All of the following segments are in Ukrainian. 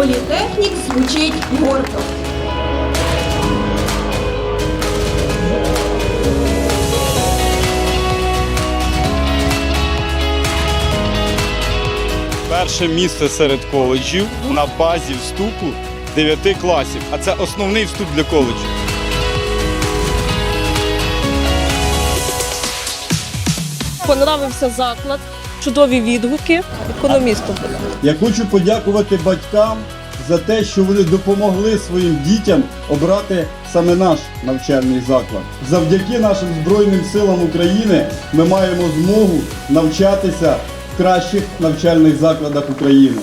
Політехнік звучить гордо. Перше місце серед коледжів на базі вступу 9 класів. А це основний вступ для коледжів. Понравився заклад, чудові відгуки. Економістом. Я хочу подякувати батькам за те, що вони допомогли своїм дітям обрати саме наш навчальний заклад. Завдяки нашим Збройним силам України ми маємо змогу навчатися в кращих навчальних закладах України.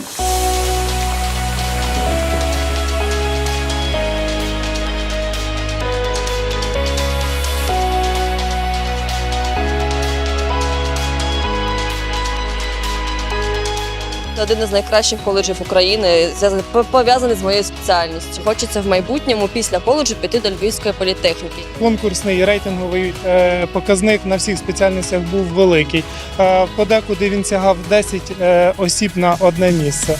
Один із найкращих коледжів України, пов'язаний з моєю спеціальністю. Хочеться в майбутньому після коледжу піти до Львівської політехніки. конкурсний рейтинговий е, показник на всіх спеціальностях був великий. Е, Подекуди він сягав 10 е, осіб на одне місце.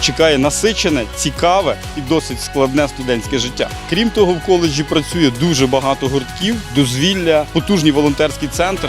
Чекає насичене, цікаве і досить складне студентське життя. Крім того, в коледжі працює дуже багато гуртків, дозвілля, потужний волонтерський центр.